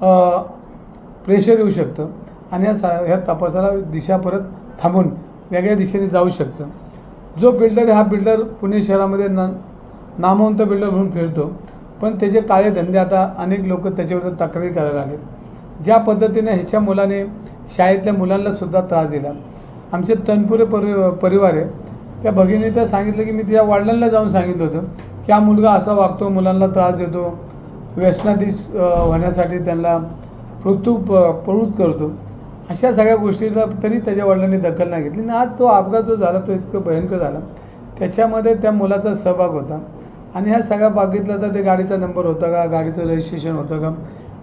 Pressure येऊ शकतं. आणि ह्या सा ह्या तपासाला दिशा परत थांबून वेगळ्या दिशेने जाऊ शकतं. जो बिल्डर आहे हा बिल्डर पुणे शहरामध्ये ना नामवंत बिल्डर म्हणून फिरतो. पण त्याचे काळे धंदे आता अनेक लोक त्याच्याबद्दल तक्रारी करायला आले ज्या पद्धतीने ह्याच्या मुलाने शाळेतल्या मुलांनासुद्धा त्रास दिला. आमचे तनपुरे परि परिवार आहे. त्या भगिनी तर सांगितलं की मी तिच्या वडिलांना जाऊन सांगितलं होतं की हा मुलगा असा वागतो मुलांना त्रास देतो. व्यसनाधीश होण्यासाठी त्यांना प्रवृत्त प्रवृत्त करतो. अशा सगळ्या गोष्टीला तरी त्याच्या वडिलांनी दखल नाही घेतली. आणि आज तो अपघात जो झाला तो इतकं भयंकर झाला. त्याच्यामध्ये त्या मुलाचा सहभाग होता. आणि ह्या सगळ्या बागेतलं तर ते गाडीचा नंबर होता का गाडीचं रजिस्ट्रेशन होतं का?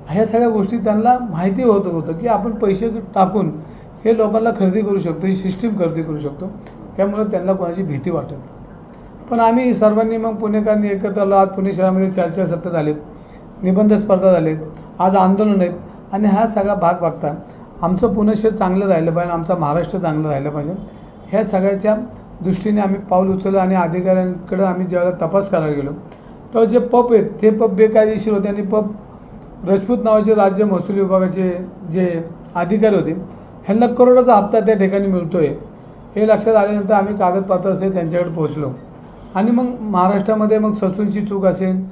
ह्या सगळ्या गोष्टी त्यांना माहिती होत होतं की आपण पैसे टाकून हे लोकांना खरेदी करू शकतो ही सिस्टीम खरेदी करू शकतो. त्यामुळे त्यांना कोणाची भीती वाटत पण आम्ही सर्वांनी मग पुणेकरांनी एकत्र आलो. आज पुणे शहरामध्ये चर्चासत्र झालेत. निबंध स्पर्धा झालेत आज आंदोलन आहेत आणि हा सगळा भाग बघता आमचं पुणे शहर चांगलं राहिलं पाहिजे आमचा महाराष्ट्र चांगलं राहिलं पाहिजे. ह्या सगळ्याच्या दृष्टीने आम्ही पाऊल उचललं आणि अधिकाऱ्यांकडं आम्ही ज्यावेळेला तपास करायला गेलो तेव्हा जे पब आहेत ते पब बेकायदेशीर होते आणि पब राजपूत नावाचे राज्य महसूल विभागाचे जे अधिकारी होते ह्यांना करोडोचा हप्ता त्या ठिकाणी मिळतो आहे हे लक्षात आल्यानंतर आम्ही कागदपत्र असेल त्यांच्याकडे पोहोचलो. आणि मग महाराष्ट्रामध्ये मग ससूनची चूक असेल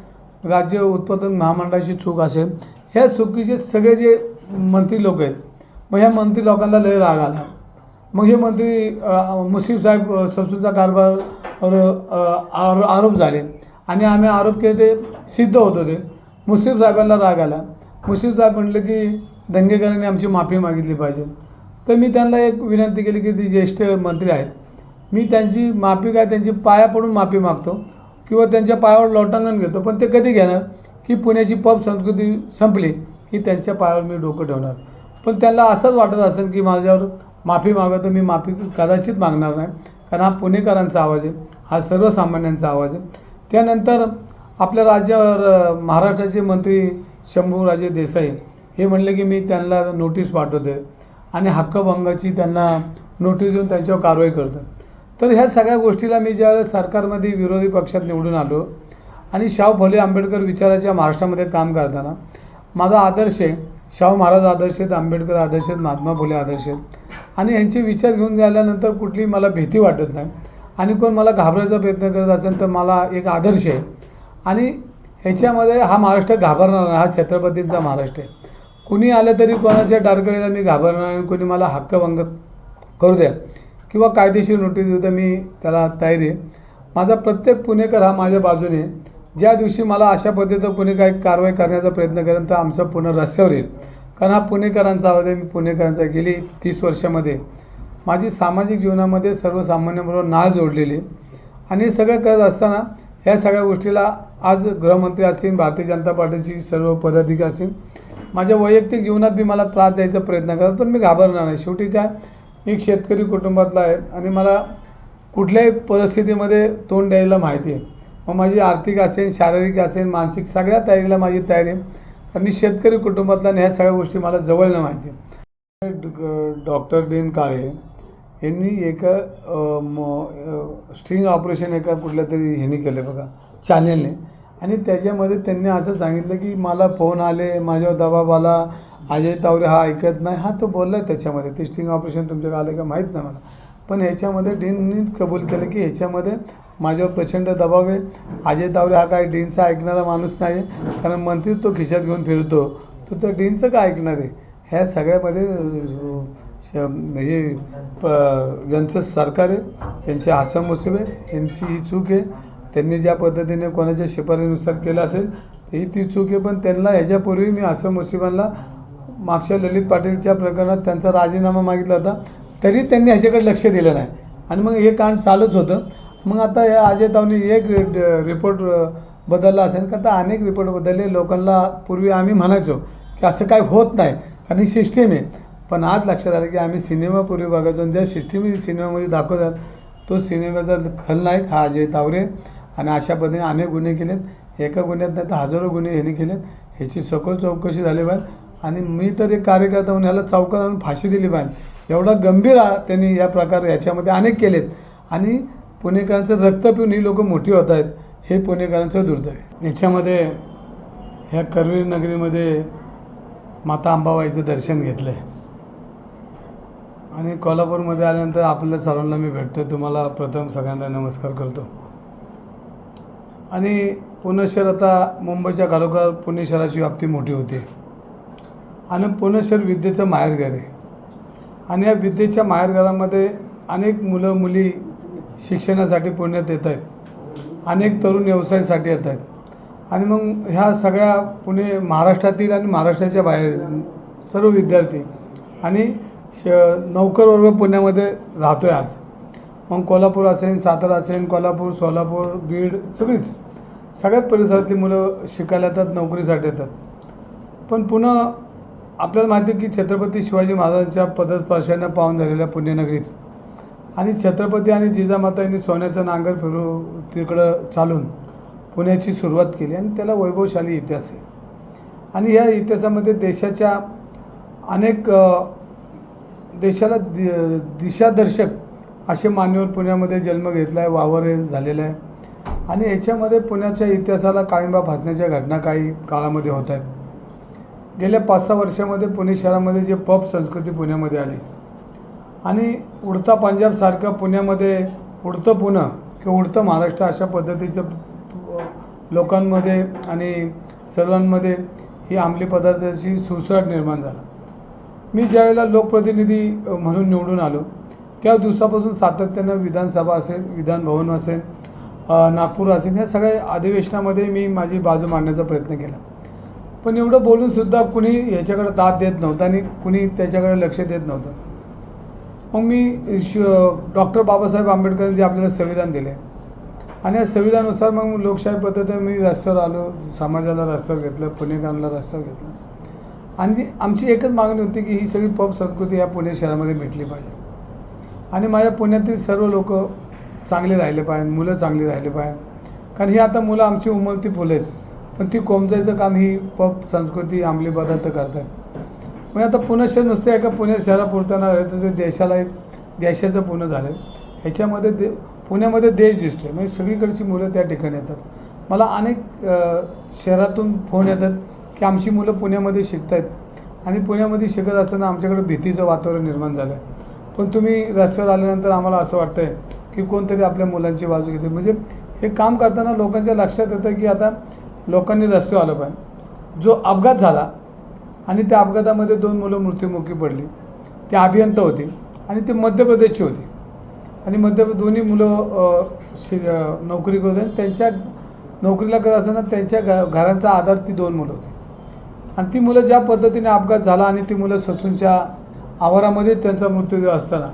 राज्य उत्पादन महामंडळाची चूक असेल ह्या चुकीचे सगळे जे मंत्री लोक आहेत मग ह्या मंत्री लोकांना लय राग आला. मग हे मंत्री मुसीफ साहेब अ, कारभार आरो आरोप झाले आणि आम्ही आरोप केले ते सिद्ध होत होते. मुसीफ साहेबांना राग आला. मुसीफ साहेब म्हटलं की दंगेकरांनी आमची माफी मागितली पाहिजे. तर मी त्यांना एक विनंती केली की ते ज्येष्ठ मंत्री आहेत. मी त्यांची माफी काय त्यांची पाया पडून माफी मागतो. किंवा त्यांच्या पायावर लोटांगण घेतो पण ते कधी घेणार? की पुण्याची पब संस्कृती संपली की त्यांच्या पायावर मी डोकं ठेवणार. पण त्यांना असंच वाटत असेल की माझ्यावर माफी मागत मी माफी कदाचित मागणार नाही. कारण हा पुणेकरांचा आवाज आहे हा सर्वसामान्यांचा आवाज आहे. त्यानंतर आपल्या राज्यावर महाराष्ट्राचे मंत्री शंभूराजे देसाई हे म्हणले की मी त्यांना नोटीस पाठवते आणि हक्कभंगाची त्यांना नोटीस देऊन त्यांच्यावर कारवाई करतो तर ह्या सगळ्या गोष्टीला मी ज्यावेळेस सरकारमध्ये विरोधी पक्षात निवडून आलो आणि शाहू फुले आंबेडकर विचाराच्या महाराष्ट्रामध्ये काम करताना माझा आदर्श आहे शाहू महाराज आदर्श आहेत आंबेडकर आदर्श आहेत महात्मा फुले आदर्श आहेत. आणि यांचे विचार घेऊन गेल्यानंतर कुठली मला भीती वाटत नाही आणि कोण मला घाबरायचा प्रयत्न करत असेल तर मला एक आदर्श आहे. आणि ह्याच्यामध्ये हा महाराष्ट्र घाबरणार नाही हा छत्रपतींचा महाराष्ट्र आहे. कुणी आलं तरी कोणाच्या डारकळीला मी घाबरणार आणि कोणी मला हक्कभंग करू द्या. किंवा कायदेशीर नोटीस देऊ तर मी त्याला तयारी आहे. माझा प्रत्येक पुणेकर हा माझ्या बाजूने ज्या दिवशी मला अशा पद्धतीनं कोणी काही कारवाई करण्याचा प्रयत्न करेन तर आमचं पुन्हा रस्त्यावर येईल. कारण हा पुणेकरांचा आवाज आहे मी पुणेकरांचा गेली तीस वर्षामध्ये. माझी सामाजिक जीवनामध्ये सर्वसामान्यांबरोबर नाळ जोडलेली आणि सगळं करत असताना ह्या सगळ्या गोष्टीला आज गृहमंत्री असतील भारतीय जनता पार्टीची सर्व पदाधिकारी असतील माझ्या वैयक्तिक जीवनात बी मला त्रास द्यायचा प्रयत्न करतात पण मी घाबरणार नाही. शेवटी काय? एक शेतकरी कुटुंबातला आहे आणि मला कुठल्याही परिस्थितीमध्ये तोंड द्यायला माहिती आहे. मग माझी आर्थिक असेल शारीरिक असेल मानसिक सगळ्या तयारीला माझी तयारी आहे. कारण मी शेतकरी कुटुंबातला ह्या सगळ्या गोष्टी मला जवळनं माहिती आहे. डॉक्टर डीन काळे यांनी एका म स्ट्रिंग ऑपरेशन एका कुठल्या तरी ह्यानी केलं बघा चॅनेलने. आणि त्याच्यामध्ये त्यांनी असं सांगितलं की मला फोन आले माझ्यावर दबाव आला अजय तावरे हा ऐकत नाही. हा तो बोलला आहे त्याच्यामध्ये. ते स्टिंग ऑपरेशन तुमच्याकडे आलं का माहीत नाही मला. पण ह्याच्यामध्ये डीननी कबूल केलं की ह्याच्यामध्ये माझ्यावर प्रचंड दबाव आहे. अजय तावरे हा काय डीनचा ऐकणारा माणूस नाही. आहे कारण मंत्री तो खिशात घेऊन फिरतो. तो त्या डीनचं काय ऐकणार आहे? ह्या सगळ्यामध्ये श हे प ज्यांचं सरकार आहे त्यांचे हसम मुसीब आहे. यांची ही चूक आहे. त्यांनी ज्या पद्धतीने कोणाच्या शिफारीनुसार केलं असेल ही ती चूक आहे. पण त्यांना ह्याच्यापूर्वी मी हसन मुसीबांना मागच्या ललित पाटीलच्या प्रकरणात त्यांचा राजीनामा मागितला होता. तरी त्यांनी ह्याच्याकडे लक्ष दिलं नाही. आणि मग हे कांड चालूच होतं. मग आता या अजय तावनी एक रिपोर्ट बदलला असेल. का तर अनेक रिपोर्ट बदलले. लोकांना पूर्वी आम्ही म्हणायचो की असं काय होत नाही. कारण ही सिस्टीम आहे. पण आज लक्षात आलं की आम्ही सिनेमापूर्वी बघायचो आणि ज्या सिस्टीम सिनेमामध्ये दाखवतात तो सिनेमाचा खलनायक हा अजय तावरे आणि अशा पद्धतीने अनेक गुन्हे केलेत. एका गुन्ह्यात नाही तर हजारो गुन्हे ह्यांनी केलेत. ह्याची सखोल चौकशी झाली पाहिजे. आणि मी तर एक कार्यकर्ता म्हणून ह्याला चौकात आणून फाशी दिली पाहिजे एवढा गंभीर त्यांनी या प्रकार याच्यामध्ये अनेक केलेत. आणि पुणेकरांचं रक्त पिऊन ही लोकं मोठी होत आहेत हे पुणेकरांचं दुर्दैव याच्यामध्ये ह्या करवीर नगरीमध्ये माता अंबाबाईचं दर्शन घेतलं आहे आणि कोल्हापूरमध्ये आल्यानंतर आपल्या सर्वांना मी भेटतो तुम्हाला प्रथम सगळ्यांना नमस्कार करतो. आणि पुणे शहर आता मुंबईच्या घरोघर पुणे शहराची व्याप्ती मोठी होती. आणि पुणे शहर विद्येचं माहेरघर आहे. आणि या विद्येच्या माहेरघरामध्ये अनेक मुलं मुली शिक्षणासाठी पुण्यात येत आहेत. अनेक तरुण व्यवसायासाठी येत आहेत. आणि मग ह्या सगळ्या पुणे महाराष्ट्रातील आणि महाराष्ट्राच्या बाहेर सर्व विद्यार्थी आणि श नौकरवर्ग पुण्यामध्ये राहतो आहे आज. मग कोल्हापूर असेल सातारा असेल कोल्हापूर सोलापूर बीड सगळीच. सगळ्यात परिसरातली मुलं शिकायला येतात नोकरीसाठी येतात. पण पुन्हा आपल्याला माहिती आहे की छत्रपती शिवाजी महाराजांच्या पदस्पर्शानं पाहून झालेल्या पुण्यनगरीत. आणि छत्रपती आणि जिजामाता यांनी सोन्याचं नांगर फिरू तिकडं चालून पुण्याची सुरुवात केली आणि त्याला वैभवशाली इतिहास आहे. आणि या इतिहासामध्ये देशाच्या अनेक देशाला दि दिशादर्शक असे मान्यवर पुण्यामध्ये जन्म घेतला आहे वावर झालेला आहे. आणि याच्यामध्ये पुण्याच्या इतिहासाला काळिंबा फासण्याच्या घटना काही काळामध्ये होत आहेत. गेल्या पाच सहा वर्षामध्ये पुणे शहरामध्ये जे पब संस्कृती पुण्यामध्ये आली. आणि उडता पंजाबसारखं पुण्यामध्ये उडतं पुणं किंवा उडतं महाराष्ट्र अशा पद्धतीचं लोकांमध्ये आणि सर्वांमध्ये ही अंमली पदार्थाची सुसराट निर्माण झाला. मी ज्यावेळेला लोकप्रतिनिधी म्हणून निवडून आलो त्या दिवसापासून सातत्यानं विधानसभा असेल विधानभवन असेल नागपूर असेल या सगळ्या अधिवेशनामध्ये मी माझी बाजू मांडण्याचा प्रयत्न केला. पण एवढं बोलूनसुद्धा कुणी ह्याच्याकडे दाद देत नव्हतं आणि कुणी त्याच्याकडे लक्ष देत नव्हतं. मग मी श डॉक्टर बाबासाहेब आंबेडकरांनी जे आपल्याला संविधान दिले. आणि या संविधानानुसार मग लोकशाही पद्धतीने मी रस्त्यावर आलो समाजाला रस्त्यावर घेतलं पुणेकरांना रस्त्यावर घेतलं. आणि आमची एकच मागणी होती की ही सगळी पब संस्कृती या पुणे शहरामध्ये मिटली पाहिजे. आणि माझ्या पुण्यातील सर्व लोक चांगले राहिले पाहिजे मुलं चांगली राहिले पाहिजे. कारण ही आता मुलं आमची उमलती फुलं आहेत पण ती कोमजायचं काम ही पब संस्कृती अंमली पदार्थ करतात. म्हणजे आता पुणे शहर नुसतं एका पुणे शहरापुरतं न तर ते देशाला एक देशाचं पुणे झालं. ह्याच्यामध्ये दे पुण्यामध्ये देश दिसतो आहे म्हणजे सगळीकडची मुलं त्या ठिकाणी येतात. मला अनेक शहरातून फोन येतात की आमची मुलं पुण्यामध्ये शिकत आहेत आणि पुण्यामध्ये शिकत असताना आमच्याकडे भीतीचं वातावरण निर्माण झालं पण तुम्ही रस्त्यावर आल्यानंतर आम्हाला असं वाटतं आहे की कोणतरी आपल्या मुलांची बाजू घेते म्हणजे हे काम करताना लोकांच्या लक्षात येतं की आता लोकांनी रस्त्यावर आलं पाहिजे. जो अपघात झाला आणि त्या अपघातामध्ये दोन मुलं मृत्युमुखी पडली ते अभियंता होती आणि ते मध्य प्रदेशची होती. आणि मध्य दोन्ही मुलं शि नोकरी करत आणि त्यांच्या नोकरीला करत असताना त्यांच्या घ घरांचा आधार ती दोन मुलं होती. आणि ती मुलं ज्या पद्धतीने अपघात झाला आणि ती मुलं ससूनच्या आवारामध्ये त्यांचा मृत्यूदेह असताना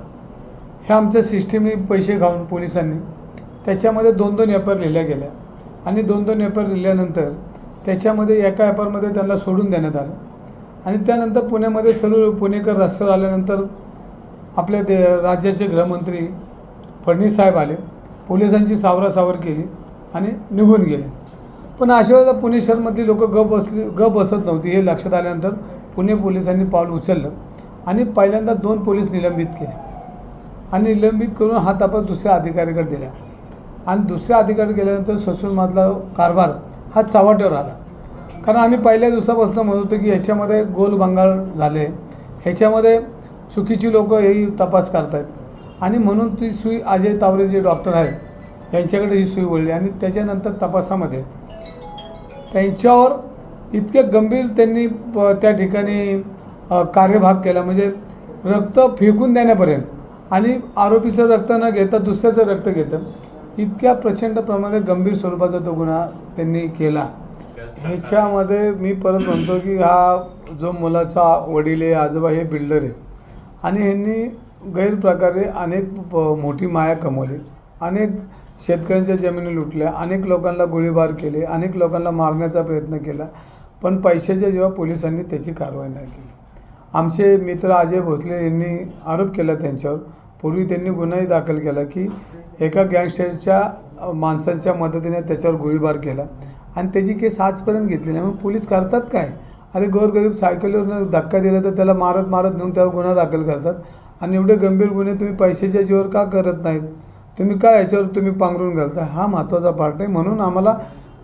ह्या आमच्या सिस्टीमने पैसे घाऊन पोलिसांनी त्याच्यामध्ये दोन दोन एफ आर लिहिल्या गेल्या. आणि दोन दोन एफ लिहिल्यानंतर त्याच्यामध्ये एका एफ त्यांना सोडून देण्यात आलं. आणि त्यानंतर पुण्यामध्ये सर्व पुणेकर रस्त्यावर आल्यानंतर आपल्या दे राज्याचे गृहमंत्री फडणवीस साहेब आले. पोलिसांची सावरासावर केली आणि निघून गेले. पण अशा वेळेला पुणे शहरमधली लोक ग बसली ग बसत नव्हती हे लक्षात आल्यानंतर पुणे पोलिसांनी पाऊल उचललं आणि पहिल्यांदा दोन पोलीस निलंबित केले. आणि निलंबित करून हा तपास दुसऱ्या अधिकाऱ्याकडे दिला. आणि दुसऱ्या अधिकाऱ्याकडे गेल्यानंतर ससूनमधला कारभार हा चव्हाट्यावर आला. कारण आम्ही पहिल्या दिवसापासून म्हणत होतो की ह्याच्यामध्ये गोल झाले. ह्याच्यामध्ये चुकीची लोक हे तपास करतायत. आणि म्हणून ती सुई अजय तावरे जे डॉक्टर आहेत यांच्याकडे ही सुई वळली आणि त्याच्यानंतर तपासामध्ये त्यांच्यावर इतके गंभीर त्यांनी प- त्या ठिकाणी कार्यभाग केला. म्हणजे रक्त फेकून देण्यापर्यंत. आणि आरोपीचं रक्त न घेता दुसऱ्याचं रक्त घेतं. इतक्या प्रचंड प्रमाणात गंभीर स्वरूपाचा तो गुन्हा त्यांनी केला. ह्याच्यामध्ये मी परत म्हणतो की हा जो मुलाचा वडील आहे आजोबा हे बिल्डर आहेत. आणि ह्यांनी गैरप्रकारे अनेक मोठी माया कमवली. अनेक शेतकऱ्यांच्या जमिनी लुटल्या अनेक लोकांना गोळीबार केले अनेक लोकांना मारण्याचा प्रयत्न केला पण पैशाच्या जेव्हा पोलिसांनी त्याची कारवाई नाही केली. आमचे मित्र अजय भोसले यांनी आरोप केला त्यांच्यावर पूर्वी त्यांनी गुन्हाही दाखल केला की एका गँगस्टरच्या माणसांच्या माणसाच्या मदतीने त्याच्यावर गोळीबार केला. आणि त्याची केस आजपर्यंत घेतली नाही. मग पोलीस करतात काय? अरे गोरगरीब सायकलीवरनं धक्का दिला तर त्याला मारत मारत नेऊन त्यावर गुन्हा दाखल करतात. आणि एवढे गंभीर गुन्हे तुम्ही पैशाच्या जीवर का करत नाहीत? तुम्ही काय याच्यावर तुम्ही पांघरून घालता? हा महत्त्वाचा पार्ट आहे म्हणून आम्हाला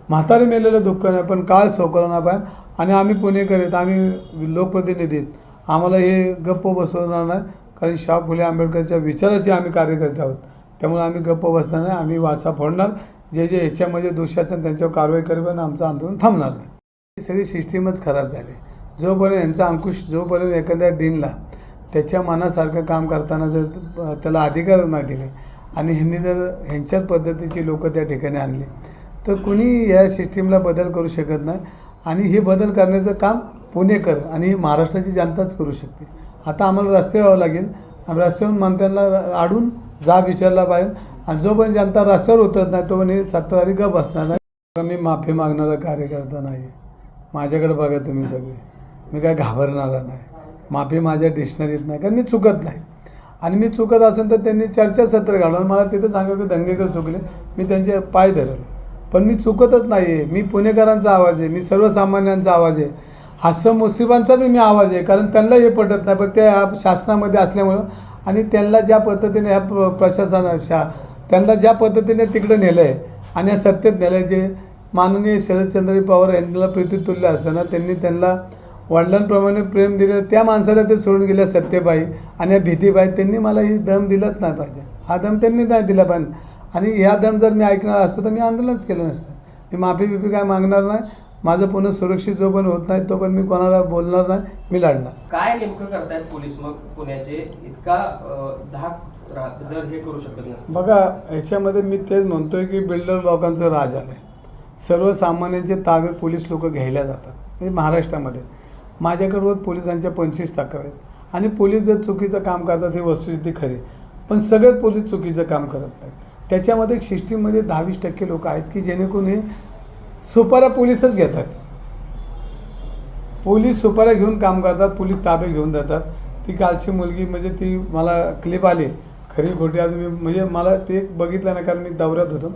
म्हातारे मेलेलं दुःख नाही पण काय सोकला पाहिजे आणि आम्ही पुणेकर आहेत आम्ही लोकप्रतिनिधी आहेत. आम्हाला हे गप्प बसवणार नाही. कारण शाह फुले आंबेडकरच्या विचाराचे आम्ही कार्यकर्ते आहोत. त्यामुळे आम्ही गप्प बसणार नाही आम्ही वाचा फोडणार. जे जे याच्यामध्ये दोषी असेल त्यांच्यावर कारवाई करेल आणि आमचं आंदोलन थांबणार नाही. ही सगळी सिस्टीमच खराब झाली. जोपर्यंत यांचा अंकुश जोपर्यंत एखाद्या डीनला त्याच्या मनासारखं काम करताना जर त्याला अधिकार नाही दिले आणि ह्यांनी जर ह्यांच्याच पद्धतीची लोकं त्या ठिकाणी आणली तर कुणी या सिस्टीमला बदल करू शकत नाही. आणि हे बदल करण्याचं काम पुणेकर आणि महाराष्ट्राची जनताच करू शकते. आता आम्हाला रस्ते यावं लागेल. आणि रस्त्यावरून मंत्र्यांना आडून जाब विचारला पाहिजे. आणि जोपर्यंत जनता रस्त्यावर उतरत नाही तोपर्यंत हे सत्ताधारी गप बसणार नाही. मी माफी मागणारा कार्यकर्ता नाही. माझ्याकडे बघा तुम्ही सगळे. मी काय घाबरणारा नाही. माफी माझ्या डिक्शनरीत नाही कारण मी चुकत नाही. आणि मी चुकत असून तर त्यांनी चर्चासत्र घालून मला तिथं सांगा की दंगेकर चुकले. मी त्यांचे पाय धरेल. पण मी चुकतच नाही आहे मी पुणेकरांचा आवाज आहे. मी सर्वसामान्यांचा आवाज आहे. हास्य मुसिबांचा बी मी आवाज आहे कारण त्यांना हे पटत नाही पण त्या शासनामध्ये असल्यामुळं आणि त्यांना ज्या पद्धतीने ह्या प्र प्रशासना शा त्यांना ज्या पद्धतीने तिकडं नेलं आहे आणि या सत्तेत नेलं आहे जे माननीय शरदचंद्र पवार यांना प्रीतीतुल्य असताना त्यांनी त्यांना वडिलांप्रमाणे प्रेम दिलं त्या माणसाला ते सोडून गेल्या सत्यबाई आणि या भीतीबाई त्यांनी मला ही दम दिलाच नाही पाहिजे. हा दम त्यांनी नाही दिला पाहिजे आणि ह्या दम जर मी ऐकणार असतो तर मी आंदोलनच केलं नसतं. मी माफी बिफी काय मागणार नाही माझं पुन्हा सुरक्षित जो पण होत नाही तो पण मी कोणाला बोलणार नाही मी लढणार. काय नेमकं करतायत पोलीस मग पुण्याचे? इतका धाक जर हे करू शकत नसतील. बघा ह्याच्यामध्ये मी तेच म्हणतोय की बिल्डर लोकांचं राज आलं आहे सर्वसामान्यांचे ताबे पोलीस लोक घ्यायला जातात म्हणजे महाराष्ट्रामध्ये. माझ्याकडे रोज पोलिसांच्या पंचवीस तक्रार आहेत. आणि पोलीस जर चुकीचं काम करतात ही वस्तुस्थिती खरी पण सगळेच पोलीस चुकीचं काम करत नाहीत. त्याच्यामध्ये सिस्टीममध्ये दहावीस टक्के लोक आहेत की जेणेकरून हे सुपारा पोलीसच घेतात. पोलीस सुपारा घेऊन काम करतात पोलीस ताबे घेऊन जातात. ती कालची मुलगी म्हणजे ती मला क्लिप आली. खरी खोटी आज मी म्हणजे मला ते बघितलं ना कारण मी दौऱ्यात होतो.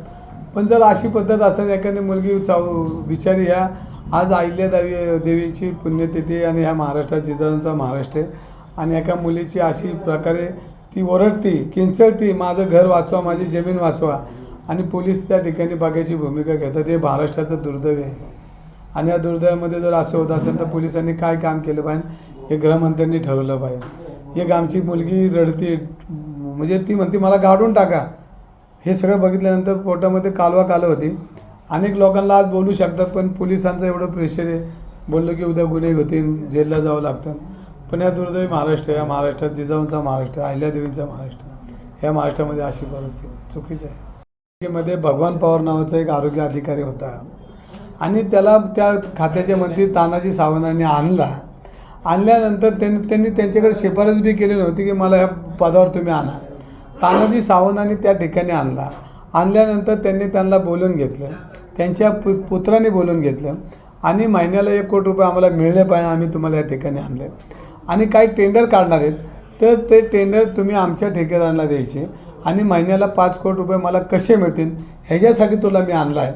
पण जर अशी पद्धत असेल एखादी मुलगी चाव बिचारी ह्या आज आईल्या देवी देवींची पुण्यतिथी आणि ह्या महाराष्ट्रात जिजाऊंचा महाराष्ट्र आहे. आणि एका मुलीची अशी प्रकारे ती ओरडती किंचळती माझं घर वाचवा माझी जमीन वाचवा. आणि पोलीस त्या ठिकाणी बघायची भूमिका घेतात. हे महाराष्ट्राचं दुर्दैव आहे. आणि या दुर्दैवामध्ये जर असं होत असेल तर पोलिसांनी काय काम केलं पाहिजे? हे गृहमंत्र्यांनी ठरवलं पाहिजे. एक आमची मुलगी रडती म्हणजे ती म्हणते मला गाडून टाका. हे सगळं बघितल्यानंतर पोटामध्ये कालवा कालं होती. अनेक लोकांना आज बोलू शकतात पण पोलिसांचं एवढं प्रेशर आहे. बोललो की उद्या गुन्हे होतील जेलला जावं लागतं. पण या दुर्दैवी महाराष्ट्र या महाराष्ट्रात जिजाऊंचा महाराष्ट्र अहिल्यादेवींचा महाराष्ट्र या महाराष्ट्रामध्ये अशी परिस्थिती चुकीची आहे. मध्ये भगवान पवार नावाचा एक आरोग्य अधिकारी होता. आणि त्याला त्या खात्याच्या मंत्री तानाजी सावंतांनी आणला. आणल्यानंतर त्यांनी त्यांनी त्यांच्याकडे शिफारस बी केली नव्हती की मला ह्या पदावर तुम्ही आणा. तानाजी सावंतांनी त्या ठिकाणी आणला. आणल्यानंतर त्यांनी त्यांना बोलून घेतलं. त्यांच्या पु पुत्राने बोलून घेतलं. आणि महिन्याला एक कोटी रुपये आम्हाला मिळले पाहिजे आम्ही तुम्हाला या ठिकाणी आणले. आणि काही टेंडर काढणार आहेत तर ते टेंडर तुम्ही आमच्या ठेकेदारांना द्यायचे. आणि महिन्याला पाच कोटी रुपये मला कसे मिळतील ह्याच्यासाठी तुला मी आणला आहे.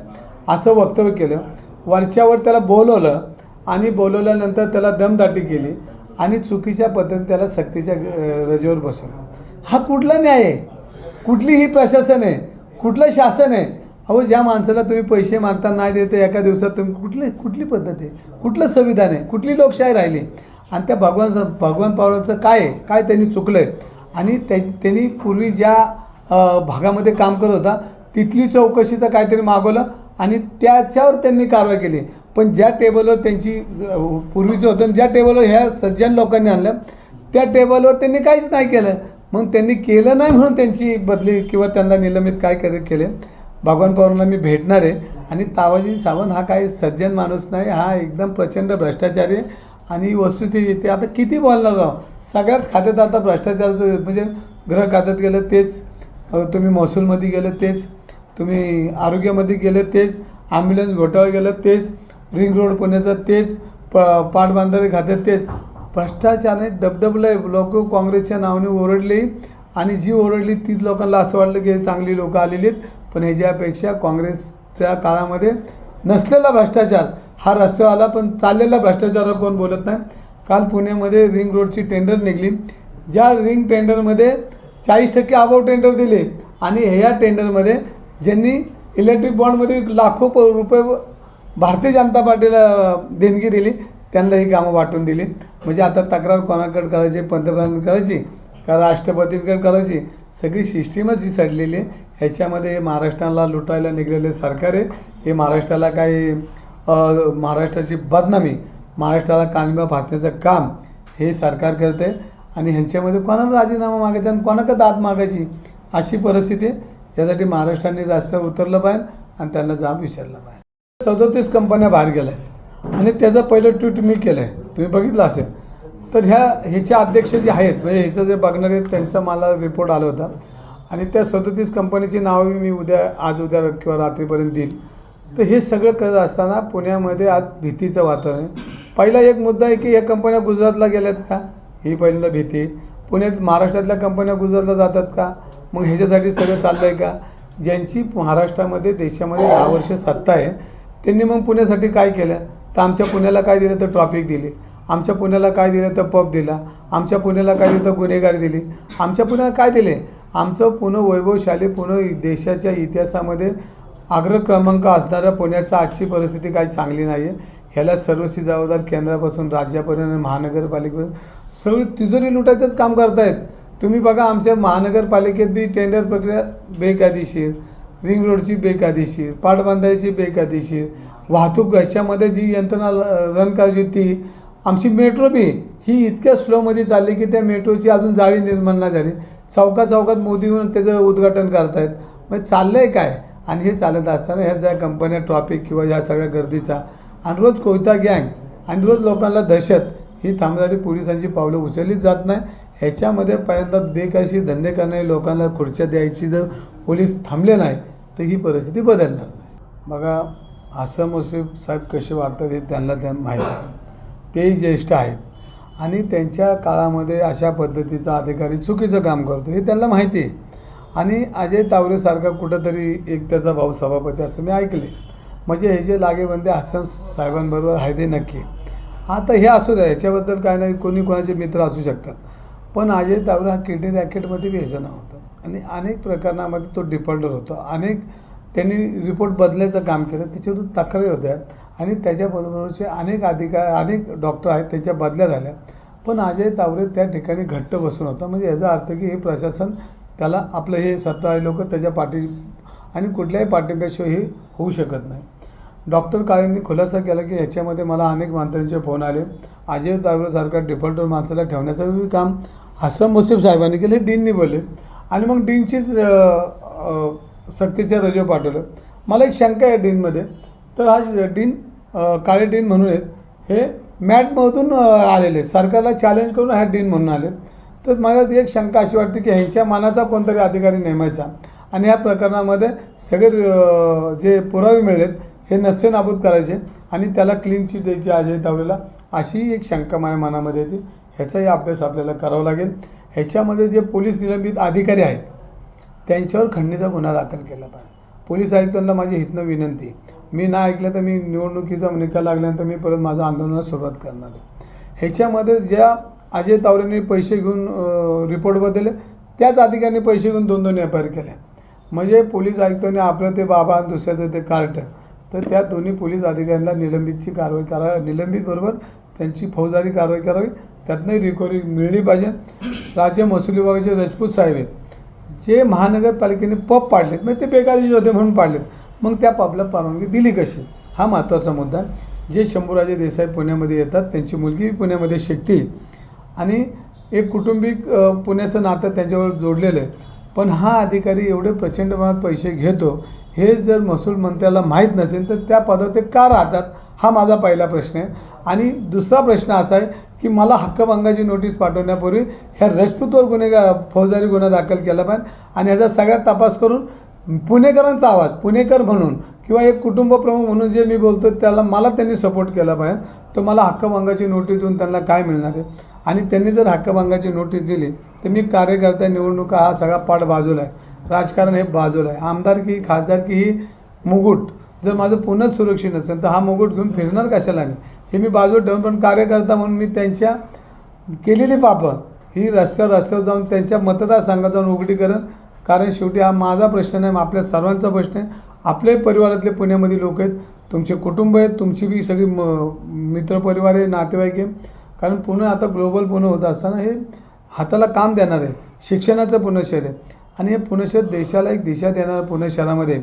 असं वक्तव्य केलं. वरच्यावर त्याला बोलवलं आणि बोलवल्यानंतर त्याला दमदाटी केली आणि चुकीच्या पद्धतीने त्याला सक्तीच्या रजेवर बसवलं. हा कुठला न्याय आहे? कुठली ही प्रशासन आहे? कुठलं शासन आहे? अहो ज्या माणसाला तुम्ही पैसे मागता नाही देते एका दिवसात तुम्ही कुठली कुठली पद्धत आहे? कुठलं संविधान आहे? कुठली लोकशाही राहिली? आणि त्या भगवान भगवान पवारांचं काय आहे? काय त्यांनी चुकलं आहे आणि त्या त्यांनी पूर्वी ज्या भागामध्ये काम करत होता तिथली चौकशीचं काहीतरी मागवलं आणि त्याच्यावर त्यांनी कारवाई केली. पण ज्या टेबलवर त्यांची पूर्वीचं होतं आणि ज्या टेबलवर ह्या सज्जन लोकांनी आणलं त्या टेबलवर त्यांनी काहीच नाही केलं. मग त्यांनी केलं नाही म्हणून त्यांची बदली किंवा त्यांना निलंबित काय करे केले? भगवान पवारांना मी भेटणार आहे. आणि तावाजी सावंत हा काही सज्जन माणूस नाही हा एकदम प्रचंड भ्रष्टाचारी आहे. आणि वस्तुस्थिती येते आता किती बोलणार राव सगळ्याच खात्यात आता भ्रष्टाचाराचं म्हणजे ग्रह खात्यात गेलं तेच तुम्ही महसूलमध्ये गेलं तेच तुम्ही आरोग्यामध्ये गेलं तेच ॲम्ब्युलन्स घोटाळा गेलं तेच रिंग रोड पुण्याचं तेच प पाटबंधारे खात्यात तेच. भ्रष्टाचाराने डबडबलं आहे लोक काँग्रेसच्या नावाने ओरडली आणि जी ओरडली तीच लोकांना असं वाटलं की चांगली लोकं आलेली आहेत पण ह्याच्यापेक्षा काँग्रेसच्या काळामध्ये नसलेला भ्रष्टाचार हा रस्ता आला पण चाललेला भ्रष्टाचारावर कोण बोलत नाही. काल पुण्यामध्ये रिंग रोडची टेंडर निघली. ज्या रिंग टेंडरमध्ये चाळीस टक्के अबाव टेंडर दिले आणि ह्या टेंडरमध्ये ज्यांनी इलेक्ट्रिक बॉन्डमध्ये लाखो प रुपये भारतीय जनता पार्टीला देणगी दिली त्यांना ही कामं वाटून दिली. म्हणजे आता तक्रार कोणाकडे करायची? पंतप्रधानांकडे करायची? का राष्ट्रपतींकडे करायची? सगळी सिस्टीमच ही सडलेली आहे. ह्याच्यामध्ये महाराष्ट्राला लुटायला निघलेले सरकार आहे. हे महाराष्ट्राला काही महाराष्ट्राची बदनामी महाराष्ट्राला कानबा फासण्याचं काम हे सरकार करते आणि ह्यांच्यामध्ये कोणाला राजीनामा मागायचा आणि कोणाकडे दाद मागायची अशी परिस्थिती आहे. यासाठी महाराष्ट्राने रस्त्यावर उतरलं पाहिजे आणि त्यांना जाब विचारलं पाहिजे. सदोतीस कंपन्या बाहेर गेल्या आहेत आणि त्याचं पहिलं ट्विट मी केलं आहे तुम्ही बघितलं असेल. तर ह्या ह्याचे अध्यक्ष जे आहेत म्हणजे ह्याचं जे बघणारे आहेत त्यांचा मला रिपोर्ट आला होता. आणि त्या सदोतीस कंपनीची नावं मी उद्या आज उद्या किंवा रात्रीपर्यंत देईल. तर हे सगळं करत असताना पुण्यामध्ये आज भीतीचं वातावरण आहे. पहिला एक मुद्दा आहे की या कंपन्या गुजरातला गेल्यात का? ही पहिल्यांदा भीती आहे. पुण्यात महाराष्ट्रातल्या कंपन्या गुजरातला जातात का? मग ह्याच्यासाठी सगळं चाललं आहे का? ज्यांची महाराष्ट्रामध्ये देशामध्ये दहा वर्ष सत्ता आहे त्यांनी मग पुण्यासाठी काय केलं? तर आमच्या पुण्याला काय दिलं तर ट्रॉफिक दिली. आमच्या पुण्याला काय दिलं तर पब दिला. आमच्या पुण्याला काय दिलं तर गुन्हेगारी दिली. आमच्या पुण्याला काय दिले? आमचं पुणे वैभवशाली पुणे देशाच्या इतिहासामध्ये अग्र क्रमांक असणाऱ्या पुण्याचा आजची परिस्थिती काही चांगली नाही आहे ह्याला सर्वस्वी जबाबदार केंद्रापासून राज्यापर्यंत महानगरपालिकेपर्यंत सगळी तिजोरी लुटायचंच काम करतायत. तुम्ही बघा आमच्या महानगरपालिकेत बी टेंडर प्रक्रिया बेकायदेशीर रिंग रोडची बेकायदेशीर पाटबंधायची बेकायदेशीर वाहतूक याच्यामध्ये जी यंत्रणा रन करायची ती आमची मेट्रो बी ही इतक्या स्लोमध्ये चालली की त्या मेट्रोची अजून जाळी निर्माण नाही झाली. चौका चौकात मोदी येऊन त्याचं उद्घाटन करतायत. मग चाललं आहे काय? आणि हे चालत असताना ह्या ज्या कंपन्या ट्रॉफिक किंवा या सगळ्या गर्दीचा आणि रोज कोयता गँग आणि रोज लोकांना दहशत ही थांबण्यासाठी पोलिसांची पावलं उचललीच जात नाही. ह्याच्यामध्ये पहिल्यांदा बेकायशी धंदे करणारे लोकांना खुर्च्या द्यायची जर पोलीस थांबले नाही तर ही परिस्थिती बदलणार नाही. बघा हसन मुसीफ साहेब कसे वागतात हे त्यांना त्या माहीत आहे. तेही ज्येष्ठ आहेत. आणि त्यांच्या काळामध्ये अशा पद्धतीचा अधिकारी चुकीचं काम करतो हे त्यांना माहिती आहे. आणि अजय तावरेसारखा कुठंतरी एक त्याचा भाऊ सभापती असं मी ऐकले म्हणजे हे जे लागेबंदे हसन साहेबांबरोबर आहे ते नक्की. आता हे असू द्या ह्याच्याबद्दल काय नाही कोणी कोणाचे मित्र असू शकतात. पण अजय तावरे हा किडनी रॅकेटमध्ये बी ह्याचं नाव होतं. आणि अनेक प्रकरणामध्ये तो डिफॉल्टर होता. अनेक त्यांनी रिपोर्ट बदलायचं काम केलं त्याच्यावर तक्रारी होत्या. आणि त्याच्याबरोबरचे अनेक अधिकार अनेक डॉक्टर आहेत त्यांच्या बदल्या झाल्या. पण अजय तावरे त्या ठिकाणी घट्ट बसून होता. म्हणजे याचा अर्थ की हे प्रशासन त्याला आपलं हे सत्ताधारी लोक त्याच्या पाठी आणि कुठल्याही पाठिंब्याशिवाय हे होऊ शकत नाही. डॉक्टर काळेंनी खुलासा केला की ह्याच्यामध्ये मला अनेक मंत्र्यांचे फोन आले. अजय तावरेसारखा डिफॉल्टर माणसाला ठेवण्याचंही काम हसन मुसीफ साहेबांनी केलं हे डीननी बोलले. आणि मग डीनचीच सक्तीच्या रजो पाठवलं. मला एक शंका आहे डीनमध्ये. तर हा डीन काळे डीन म्हणून आहेत. हे मॅटमधून आलेले आहेत. सरकारला चॅलेंज करून ह्या डीन म्हणून आले तर मला ती एक शंका अशी वाटते की ह्यांच्या मानाचा कोणतरी अधिकारी नेमायचा. आणि या प्रकरणामध्ये सगळे जे पुरावे मिळलेत हे नसे नाबूद करायचे आणि त्याला क्लीन चिट द्यायची अजय तावलेला अशी एक शंका माझ्या मनामध्ये येते. ह्याचाही अभ्यास आपल्याला करावा लागेल. ह्याच्यामध्ये जे पोलीस निलंबित अधिकारी आहेत त्यांच्यावर खंडणीचा गुन्हा दाखल केला पाहिजे. पोलीस आयुक्तांना माझी हितनं विनंती मी नाही ऐकलं तर मी निवडणुकीचा निकाल लागल्यानंतर मी परत माझं आंदोलनाला सुरुवात करणार आहे. ह्याच्यामध्ये ज्या अजय तावरेंनी पैसे घेऊन रिपोर्ट बदलले. त्याच अधिकाऱ्यांनी पैसे घेऊन दोन दोन एफ आय आर केल्या म्हणजे पोलीस आयुक्तांनी आपलं ते बाबा आणि दुसऱ्याचं ते कार्ट तर त्या दोन्ही पोलीस अधिकाऱ्यांना निलंबितची कारवाई करा निलंबित बरोबर त्यांची फौजदारी कारवाई करावी. त्यातनंही रिकव्हरी मिळली पाहिजे. राज्य महसूल विभागाचे राजपूत साहेब आहेत. जे महानगरपालिकेने पब पाडलेत म्हणजे ते बेकायदेशीर होते म्हणून पाडलेत. मग त्या पबला परवानगी दिली कशी? हा महत्त्वाचा मुद्दा. जे शंभूराजे देसाई पुण्यामध्ये येतात त्यांची मुलगी पुण्यामध्ये शिकते. आणि एक कुटुंबिक पुण्याचं नातं त्यांच्यावर जोडलेलं आहे. पण हा अधिकारी एवढे प्रचंड प्रमाणात पैसे घेतो हे जर महसूल मंत्र्याला माहीत नसेल तर त्या पदावर ते का राहतात? हा माझा पहिला प्रश्न आहे. आणि दुसरा प्रश्न असा आहे की मला हक्कभंगाची नोटीस पाठवण्यापूर्वी ह्या रजपूतवर गुन्हेगार फौजदारी गुन्हा दाखल केला पाहिजे. आणि ह्याचा सगळ्यात तपास करून पुणेकरांचा आवाज पुणेकर म्हणून किंवा एक कुटुंब प्रमुख म्हणून जे मी बोलतो त्याला मला त्यांनी सपोर्ट केला पाहिजे. तर मला हक्कभंगाची नोटीस देऊन त्यांना काय मिळणार आहे? आणि त्यांनी जर हक्कभंगाची नोटीस दिली तर मी कार्यकर्ता निवडणुका हा सगळा पाठ बाजूला आहे. राजकारण हे बाजूला आहे. आमदारकी खासदारकी ही मुगुट जर माझं पुन्हाच सुरक्षित नसेल तर हा मुकुट घेऊन फिरणार कशाला मी? हे मी बाजूला ठेवून पण कार्यकर्ता म्हणून मी त्यांच्या केलेली पापं ही रस्त्यावर रस्त्यावर जाऊन त्यांच्या मतदारसंघात जाऊन उघडी कारण शेवटी हा माझा प्रश्न नाही आपल्या सर्वांचा प्रश्न आहे. आपले परिवारातले पुण्यामध्ये लोक आहेत. तुमचे कुटुंब आहेत. तुमची बी सगळी म मित्रपरिवार आहे नातेवाईक आहे. कारण पुणे आता ग्लोबल पुणे होत असताना हे हाताला काम देणार आहे. शिक्षणाचं पुणे शहर आहे. आणि हे पुणे शहर देशाला एक दिशा देणारं पुणे शहरामध्ये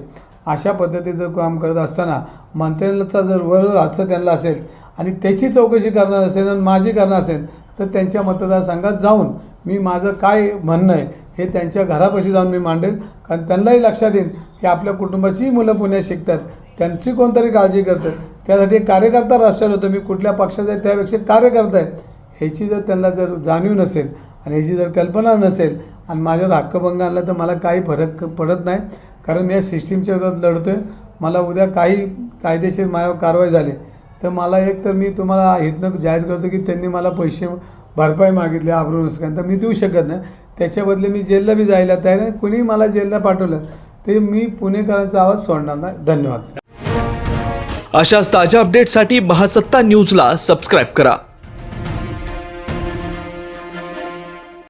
अशा पद्धतीचं काम करत असताना मंत्र्यांचा जर वर हास्य त्यांना असेल आणि त्याची चौकशी करणार असेल आणि माझी करणार असेल तर त्यांच्या मतदारसंघात जाऊन मी माझं काय म्हणणं आहे हे त्यांच्या घरापाशी जाऊन मी मांडेल कारण त्यांनाही लक्षात येईल की आपल्या कुटुंबाचीही मुलं पुण्यात शिकतात. त्यांची कोणतरी काळजी करतात. त्यासाठी कार्यकर्ता राष्ट्राला होतो. मी कुठल्या पक्षाचा आहे त्यापेक्षा कार्यकर्ता आहेत ह्याची जर त्यांना जर जाणीव नसेल आणि ह्याची जर कल्पना नसेल आणि माझ्यावर हक्कभंग आणला तर मला काही फरक पडत नाही. कारण मी या सिस्टीमच्या विरोधात लढतो आहे मला उद्या काही कायदेशीर माझ्यावर कारवाई झाली. तर मला एक तर मी तुम्हाला हितनं जाहीर करतो की त्यांनी मला पैसे भरपाई मागितली आबरू नुकसान तर मी देऊ शकत नाही. त्याच्या बदले मी जेलला बी जायला तयार आहे. कुणी मला जेलला पाठवलं ते मी पुणेकरांचा आवाज सोडणार नाही. धन्यवाद. अशाच ताज्या अपडेटसाठी महासत्ता न्यूजला सबस्क्राईब करा.